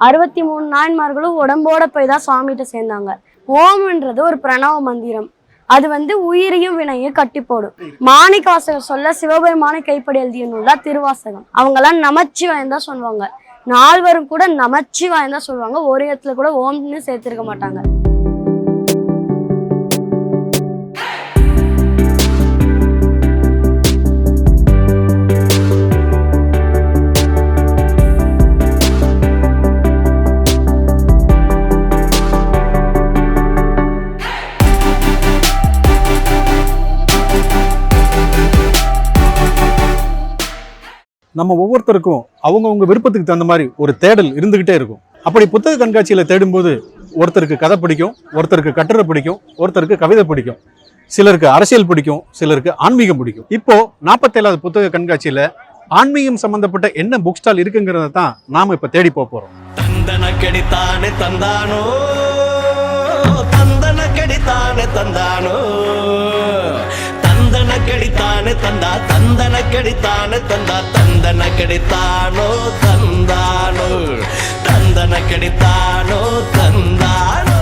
அறுபத்தி மூணு நாயன்மார்களும் உடம்போட போய் தான் சுவாமிகிட்ட சேர்ந்தாங்க. ஓம்ன்றது ஒரு பிரணவ மந்திரம். அது வந்து உயிரையும் வினையும் கட்டி போடும் மாணிக்க சொல்ல சிவபெருமான கைப்படி எழுதிய நூல் தான் திருவாசகம். அவங்கெல்லாம் நமச்சிவாயம் தான் சொல்லுவாங்க. நால்வரும் கூட நமச்சிவாயம் தான் சொல்லுவாங்க. ஒரு இடத்துல கூட ஓம்னு சேர்த்திருக்க மாட்டாங்க. நம்ம ஒவ்வொருத்தருக்கும் அவங்கவுங்க விருப்பத்துக்கு தகுந்த மாதிரி ஒரு தேடல் இருந்துக்கிட்டே இருக்கும். அப்படி புத்தக கண்காட்சியில் தேடும்போது ஒருத்தருக்கு கதை பிடிக்கும் ஒருத்தருக்கு கட்டுரை பிடிக்கும் ஒருத்தருக்கு கவிதை பிடிக்கும். சிலருக்கு அரசியல் பிடிக்கும் சிலருக்கு ஆன்மீகம் பிடிக்கும். இப்போ நாற்பத்தேழாவது புத்தக கண்காட்சியில் ஆன்மீகம் சம்பந்தப்பட்ட என்ன புக் ஸ்டால் இருக்குங்கிறத தான் நாம் இப்போ தேடி போக தந்தன தந்தானோ? தந்தன தந்தானோ? கடித்தானே தந்தா தந்தன கடித்தானே தந்தா தந்தன கடித்தானோ தந்தானோ தந்தன கடித்தானோ தந்தானோ.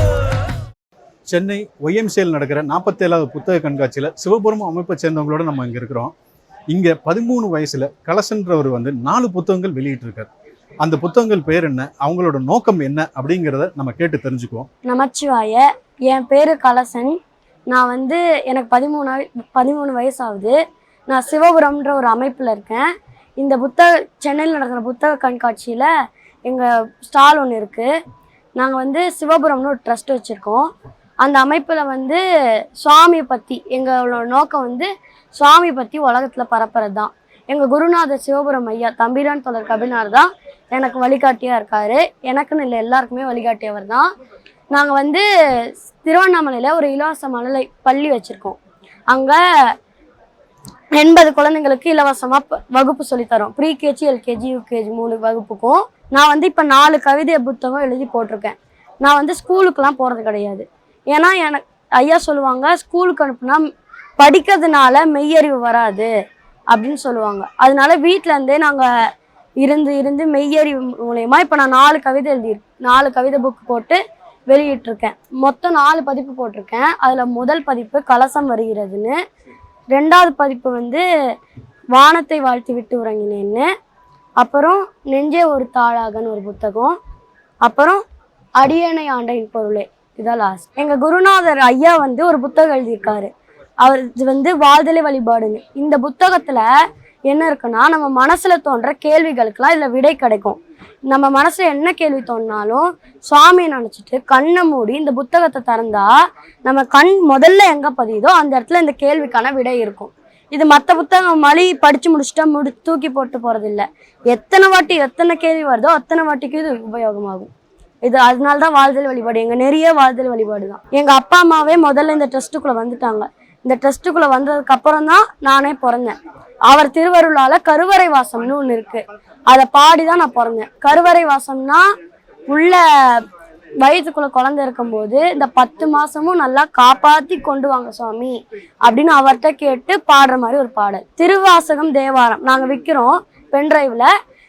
சென்னை ஒய்எம்சிஎல் நடக்கிற நாற்பத்தேழாவது புத்தக கண்காட்சியில சிவபுரம் அமைப்பை சேர்ந்தவங்களோட நம்ம இங்க இருக்கிறோம். இங்க பதிமூணு வயசுல கலசன்றவர் வந்து நாலு புத்தகங்கள் வெளியிட்டிருக்காரு. அந்த புத்தகங்கள் பேர் என்ன அவங்களோட நோக்கம் என்ன அப்படிங்கிறத நம்ம கேட்டு தெரிஞ்சுக்குவோம். நமச்சிவாய என் பேர் கலசன் நான் வந்து எனக்கு பதிமூணு பதிமூணு வயசாகுது. நான் சிவபுரம்ன்ற ஒரு அமைப்பில் இருக்கேன். இந்த புத்தக சென்னையில் நடக்கிற புத்தக கண்காட்சியில் எங்கள் ஸ்டால் ஒன்று இருக்குது நாங்கள் வந்து சிவபுரம்னு ஒரு ட்ரஸ்ட் வச்சுருக்கோம். அந்த அமைப்பில் வந்து சுவாமியை பற்றி எங்களோட நோக்கம் வந்து சுவாமி பற்றி உலகத்தில் பரப்புறது தான் எங்கள் குருநாதர் சிவபுரம் ஐயா தம்பிரான் தொடர் கபினார் தான் எனக்கு வழிகாட்டியாக இருக்கார். எனக்குன்னு இல்லை எல்லாருக்குமே வழிகாட்டியவர் தான் நாங்கள் வந்து திருவண்ணாமலையில் ஒரு இலவச மழலை பள்ளி வச்சுருக்கோம். அங்கே எண்பது குழந்தைங்களுக்கு இலவசமாக வகுப்பு சொல்லித்தரோம் ப்ரீ கேஜி எல்கேஜி யூகேஜி மூணு வகுப்புக்கும். நான் வந்து இப்போ நாலு கவிதை புத்தகம் எழுதி போட்டிருக்கேன். நான் வந்து ஸ்கூலுக்கெலாம் போகிறது கிடையாது. ஏன்னா எனக்கு ஐயா சொல்லுவாங்க ஸ்கூலுக்கு அனுப்புனா படிக்கிறதுனால மெய்யறிவு வராது அப்படின்னு சொல்லுவாங்க. அதனால வீட்டிலேருந்தே நாங்கள் இருந்து இருந்து மெய்யறிவு மூலயமா இப்போ நான் நாலு கவிதை எழுதி நாலு கவிதை புக் போட்டு வெளியிட்டிருக்கேன். மொத்தம் நாலு பதிப்பு போட்டிருக்கேன். அதில் முதல் பதிப்பு கலசம் வருகிறதுன்னு. ரெண்டாவது பதிப்பு வந்து வானத்தை வாழ்த்தி விட்டு உறங்கினேன்னு. அப்புறம் நெஞ்சே ஒரு தாளாகன்னு ஒரு புத்தகம். அப்புறம் அடியணை ஆண்டையின் பொருளே. இதான் லாஸ்ட் எங்கள் குருநாதர் ஐயா வந்து ஒரு புத்தகம் எழுதியிருக்காரு. அவர் இது வந்து வாழ்தலை வழிபாடுன்னு. இந்த புத்தகத்தில் என்ன இருக்குன்னா நம்ம மனசில் தோன்ற கேள்விகளுக்கெல்லாம் இதில் விடை கிடைக்கும். நம்ம மனசுல என்ன கேள்வி தோணினாலும் சுவாமியை நினச்சிட்டு கண்ணை மூடி இந்த புத்தகத்தை திறந்தா நம்ம கண் முதல்ல எங்கே பதியுதோ அந்த இடத்துல இந்த கேள்விக்கான விடை இருக்கும். இது மற்ற புத்தகம் மலி படித்து முடிச்சுட்டா முடி தூக்கி போட்டு போகிறதில்ல எத்தனை வாட்டி எத்தனை கேள்வி வருதோ அத்தனை வாட்டிக்கு இது உபயோகமாகும். இது அதனால தான் வாழ்தல் வழிபாடு. எங்கள் நிறைய வாழ்தல் வழிபாடு தான் எங்கள் அப்பா அம்மாவே முதல்ல இந்த ட்ரஸ்ட்டுக்குள்ளே வந்துட்டாங்க. இந்த ட்ரஸ்ட்டுக்குள்ளே வந்ததுக்கு அப்புறம் தான் நானே பிறந்தேன். அவர் திருவருளால கருவறை வாசம்னு ஒன்று இருக்கு. அதை பாடி தான் நான் பிறந்தேன். கருவறை வாசம்னா உள்ள வயிற்றுக்குள்ள குழந்தை இருக்கும்போது இந்த பத்து மாசமும் நல்லா காப்பாத்தி கொண்டு வாங்க சுவாமி அப்படின்னு அவர்கிட்ட கேட்டு பாடுற மாதிரி ஒரு பாடல். திருவாசகம் தேவாரம். நாங்க விற்கிறோம் பென்ட்ரைவ்ல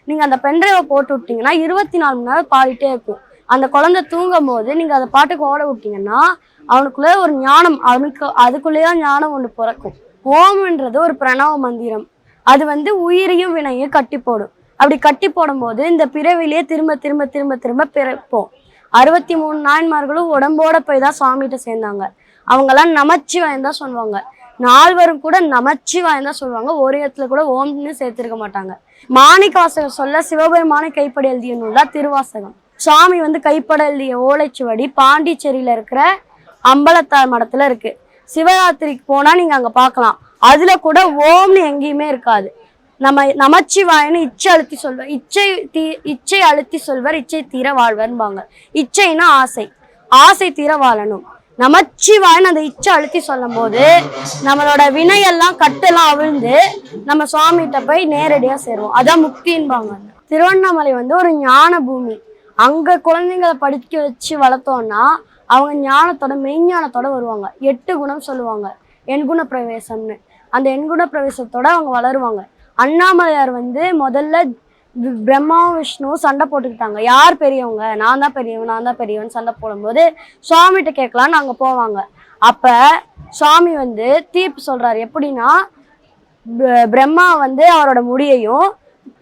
நீங்க அந்த பென்ட்ரைவை போட்டு விட்டீங்கன்னா இருபத்தி நாலு மணி நேரம் பாடிட்டே இருக்கும். அந்த குழந்தை தூங்கும் போது நீங்க அதை பாட்டுக்கு ஓட விட்டீங்கன்னா அவனுக்குள்ள ஒரு ஞானம் அவனுக்கு அதுக்குள்ளேயே ஞானம் ஒன்று பிறக்கும். ஓம்ன்றது ஒரு பிரணவ மந்திரம். அது வந்து உயிரையும் வினையும் கட்டி போடும் அப்படி கட்டி போடும்போது இந்த பிறவிலேயே திரும்ப திரும்ப திரும்ப திரும்ப பிறப்போம். அறுபத்தி மூணு நாயன்மார்களும் உடம்போட போய் தான் சுவாமிகிட்ட சேர்ந்தாங்க. அவங்கெல்லாம் நமச்சிவாயம் தான் சொல்லுவாங்க. நால்வரும் கூட நமச்சிவாயம் தான் சொல்லுவாங்க. ஒரு இடத்துல கூட ஓம்னு சேர்த்திருக்க மாட்டாங்க. மாணிக்க வாசகம் சொல்ல சிவபெருமான கைப்பட எழுதிய நூல் தான் திருவாசகம். சுவாமி வந்து கைப்பட எழுதிய ஓலைச்சுவடி பாண்டிச்சேரியில இருக்கிற அம்பலத்தார் மடத்துல இருக்கு. சிவராத்திரிக்கு போனா நீங்க அங்க பார்க்கலாம். அதுல கூட ஓம்னு எங்கேயுமே இருக்காது. நம்ம நமச்சிவாயன்னு இச்சை அழுத்தி சொல்வார். இச்சை தீ இச்சை அழுத்தி சொல்வர் இச்சை தீர வாழ்வர்பாங்க இச்சைனா ஆசை. ஆசை தீர வாழணும். நமச்சிவாயன்னு அந்த இச்சை அழுத்தி சொல்லும் போது நம்மளோட வினையெல்லாம் கட்டெல்லாம் அவிழ்ந்து நம்ம சுவாமிகிட்ட போய் நேரடியாக சேருவோம். அதான் முக்தின்பாங்க. திருவண்ணாமலை வந்து ஒரு ஞான பூமி. அங்கே குழந்தைங்களை படிக்க வச்சு வளர்த்தோம்னா அவங்க ஞானத்தோட மெய்ஞானத்தோட வருவாங்க. எட்டு குணம் சொல்லுவாங்க. எண்குண பிரவேசம்னு. அந்த எண்குண பிரவேசத்தோட அவங்க வளருவாங்க. அண்ணாமலையார் வந்து முதல்ல பிரம்மா விஷ்ணு சண்டை போட்டுக்கிட்டாங்க. யார் பெரியவங்க? நான் தான் பெரியவன் நான் தான் பெரியவன் சண்டை போடும்போது சுவாமிகிட்ட கேட்கலான்னு அங்கே போவாங்க. அப்போ சுவாமி வந்து தீர்ப்பு சொல்கிறாரு எப்படின்னா ப- பிரம்மா வந்து அவரோட முடியையும்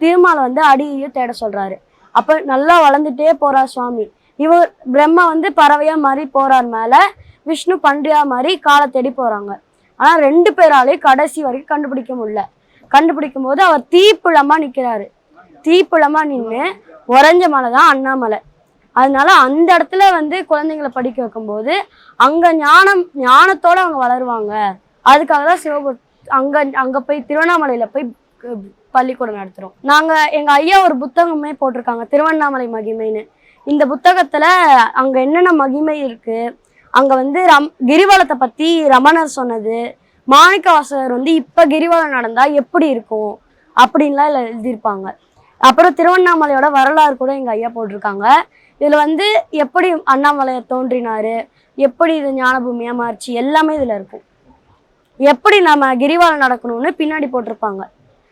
திருமாலை வந்து அடியையும் தேட சொல்கிறாரு அப்போ நல்லா வளர்ந்துட்டே போகிறார் சுவாமி. இவர் பிரம்மா வந்து பறவையாக மாதிரி போகிறார் மேலே விஷ்ணு பன்றியா மாதிரி காலை தேடி போகிறாங்க ஆனால் ரெண்டு பேராலையும் கடைசி வரைக்கும் கண்டுபிடிக்க முடியல. கண்டுபிடிக்கும் போது அவர் தீப்புழமா நிக்கிறாரு. தீப்புழமா நின்று உறைஞ்ச மலை தான் அண்ணாமலை. அதனால அந்த இடத்துல வந்து குழந்தைங்களை படிக்க வைக்கும்போது அங்க ஞானம் ஞானத்தோட அவங்க வளருவாங்க. அதுக்காக தான் சிவபு அங்க அங்க போய் திருவண்ணாமலையில போய் பள்ளிக்கூடம் நடத்துறோம். நாங்க எங்க ஐயா ஒரு புத்தகமே போட்டிருக்காங்க திருவண்ணாமலை மகிமைன்னு. இந்த புத்தகத்துல அங்க என்னென்ன மகிமை இருக்கு? அங்க வந்து ரம் கிரிவலத்தை பத்தி ரமணர் சொன்னது மாணிக்கவாசகர் வந்து இப்போ கிரிவலம் நடந்தால் எப்படி இருக்கும் அப்படின்லாம் இதில் எழுதியிருப்பாங்க. அப்புறம் திருவண்ணாமலையோட வரலாறு கூட எங்கள் ஐயா போட்டிருக்காங்க. இதில் வந்து எப்படி அண்ணாமலையை தோன்றினார் எப்படி இது ஞானபூமியாக மாறிச்சு எல்லாமே இதில் இருக்கும். எப்படி நம்ம கிரிவலம் நடக்கணும்னு பின்னாடி போட்டிருப்பாங்க.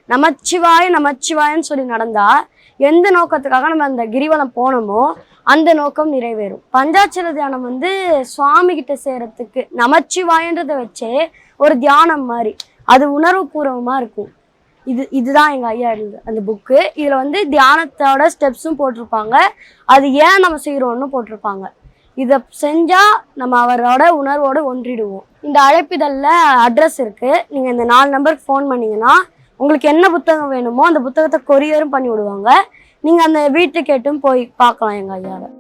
நமச்சிவாய நமச்சிவாயன்னு சொல்லி நடந்தால் எந்த நோக்கத்துக்காக நம்ம அந்த கிரிவலம் போனோமோ அந்த நோக்கம் நிறைவேறும். பஞ்சாட்சர தியானம் வந்து சுவாமி கிட்ட சேரத்துக்கு நமச்சிவாயன்றதை வச்சே ஒரு தியானம் மாதிரி. அது உணர்வுபூர்வமா இருக்கும். இது இதுதான் எங்கள் ஐயா எழுது அந்த புக்கு இதில் வந்து தியானத்தோட ஸ்டெப்ஸும் போட்டிருப்பாங்க. அது ஏன் நம்ம செய்கிறோன்னு போட்டிருப்பாங்க. இதை செஞ்சால் நம்ம அவரோட உணர்வோடு ஒன்றிடுவோம். இந்த அழைப்பிதழில் அட்ரஸ் இருக்குது நீங்கள் இந்த நாலு நம்பருக்கு ஃபோன் பண்ணீங்கன்னா உங்களுக்கு என்ன புத்தகம் வேணுமோ அந்த புத்தகத்தை கொரியரும் பண்ணி விடுவாங்க. நீங்கள் அந்த வீட்டு கேட்டும் போய் பார்க்கலாம் எங்கள் ஐயாவை.